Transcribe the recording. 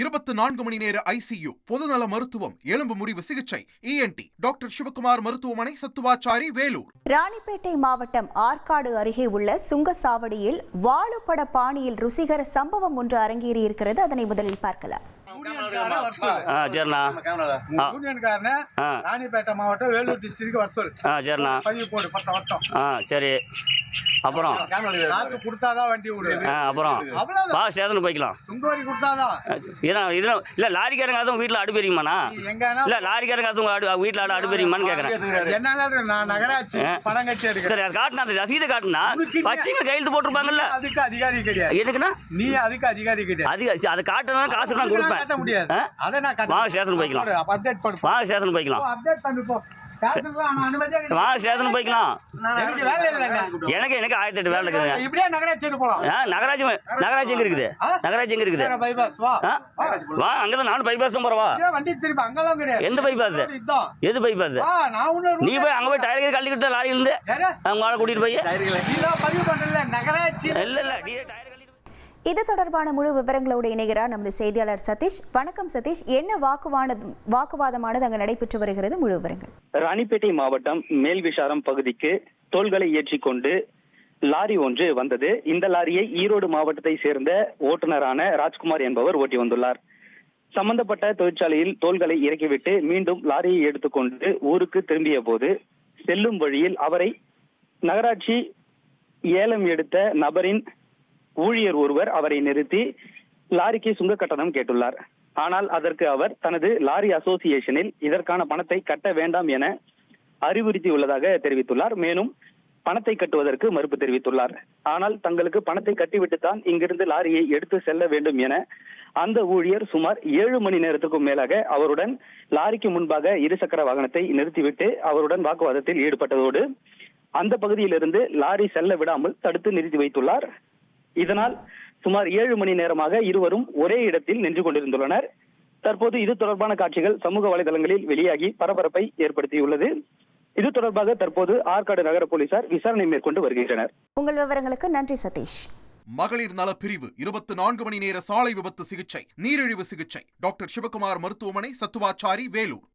இருபத்தி நான்கு மணி நேர ஐசியு பொதுநல மருத்துவம் எலும்பு முறிவு சிகிச்சை இஎன்டி டாக்டர் சிவகுமார் மருத்துவமனை சத்துவாச்சாரி வேலூர். ராணிப்பேட்டை மாவட்டம் ஆற்காடு அருகே உள்ள சுங்கசாவடியில் வாழுப்பட பாணியில் ருசிகர சம்பவம் ஒன்று அரங்கேறியிருக்கிறது. அதனை முதலில் பார்க்கலாம். சரிண்ணா. ராணிப்பேட்டை மாவட்டம் வேலூர் டிஸ்ட்ரிக்ட் சரிண்ணா. பதிவு போடு பத்து வருஷம். ஆ சரி. அப்புறம் காசு கொடுத்தாதான் வண்டி அப்புறம் வா ஸ்டேஷனுக்கு போய்க்கலாம். சுங்கவரி கொடுத்தாதான். இதெல்லாம் இதெல்லாம் இல்லை லாரிக்காரங்க அதுவும் வீட்டில் அடுப்பெரியுமாண்ணா நீ எங்கன்னா? இல்லை லாரிக்காரங்க அதுவும் அடு வீட்டில் அடு அடுப்பெரியுமான்னு கேட்குறேன் என்னால நான் நகராட்சி. பணம் கட்டி எடுக்கிறேன். சரி அது காட்டினா அந்த ரசீதை காட்டினா பச்சைங்க கையெழுத்து போட்டிருப்பாங்கல்ல. அதுக்கு அதிகாரி கிடையாது. எதுக்குண்ணா? நீ அதுக்கு அதிகாரி கிடையாது. அதிக அதை காட்டினா காசு நான் கொடுப்பேன்? அதை நான் வா ஸ்டேஷன் போய்க்கலாம். அப்டேட் பண்ணு. வா ஸ்டேஷன் போய்க்கலாம். அப்டேட் பண்ணு வா ஸ்டேஷன் போய்க்கலாம். எனக்கு எனக்கு ஆயிரத்தி எட்டு வேலை இருக்குதுங்க இப்படியே நகராட்சி நகராட்சி நகராட்சி எங்கே இருக்குது? நகராட்சி எங்கே இருக்குது? சரி, பைபாஸ் வா. ஆ? வா. அங்கே தான் நானும் பைபாஸ் தான் போகிறவா இதே வண்டி திருப்பி அங்கெல்லாம் கிடையாது. எந்த? இதுதான் எது பைபாஸ் வா நான் ஒண்ணு நீ போய் அங்கே போய் டயர் கழட்டிக்கிட்ட லாரியிலேருந்து? அவங்க ஆளை கூட்டிகிட்டு போய். பதிவு பண்ணல நகராட்சி. இல்லை இல்லை நீ டயர் இது தொடர்பான முழு விவரங்களோடு இணைகிறார் நமது செய்தியாளர் சதீஷ். வணக்கம் சதீஷ். என்ன வாக்குவானது வாக்குவாதமானது அங்கு நடைபெற்று வருகிறது? முழு விவரங்கள். ராணிப்பேட்டை மாவட்டம் மேல்விசாரம் பகுதிக்கு தோள்களை ஏற்றிக்கொண்டு லாரி ஒன்று வந்தது. இந்த லாரியை ஈரோடு மாவட்டத்தை சேர்ந்த ஓட்டுநரான ராஜ்குமார் என்பவர் ஓட்டி வந்துள்ளார். சம்பந்தப்பட்ட தொழிற்சாலையில் தோள்களை இறக்கிவிட்டு மீண்டும் லாரியை எடுத்துக்கொண்டு ஊருக்கு திரும்பிய போது செல்லும் வழியில் அவரை நகராட்சி ஏலம் எடுத்த நபரின் ஊழியர் ஒருவர் அவரை நிறுத்தி லாரிக்கு சுங்க கட்டணம் கேட்டுள்ளார். ஆனால் அதற்கு அவர் தனது லாரி அசோசியேஷனில் இதற்கான பணத்தை கட்ட வேண்டாம் என அறிவுறுத்தியுள்ளதாக தெரிவித்துள்ளார். மேலும் பணத்தை கட்டுவதற்கு மறுப்பு தெரிவித்துள்ளார். ஆனால் தங்களுக்கு பணத்தை கட்டிவிட்டுத்தான் இங்கிருந்து லாரியை எடுத்து செல்ல வேண்டும் என அந்த ஊழியர் சுமார் ஏழு மணி நேரத்துக்கும் மேலாக அவருடன் லாரிக்கு முன்பாக இருசக்கர வாகனத்தை நிறுத்திவிட்டு அவருடன் வாக்குவாதத்தில் ஈடுபட்டதோடு அந்த பகுதியிலிருந்து லாரி செல்ல விடாமல் தடுத்து நிறுத்தி வைத்துள்ளார். இதனால் சுமார் ஏழு மணி நேரமாக இருவரும் ஒரே இடத்தில் நின்று கொண்டிருந்துள்ளனர். தற்போது இது தொடர்பான காட்சிகள் சமூக வலைதளங்களில் வெளியாகி பரபரப்பை ஏற்படுத்தியுள்ளது. இது தொடர்பாக தற்போது ஆற்காடு நகர போலீசார் விசாரணை மேற்கொண்டு வருகின்றனர். உங்கள் விவரங்களுக்கு நன்றி சதீஷ். மகளிர் நல பிரிவு இருபத்தி நான்கு மணி நேர சாலை விபத்து சிகிச்சை நீரிழிவு சிகிச்சை. டாக்டர் சிவகுமார் மருத்துவமனை சத்துவாச்சாரி வேலூர்.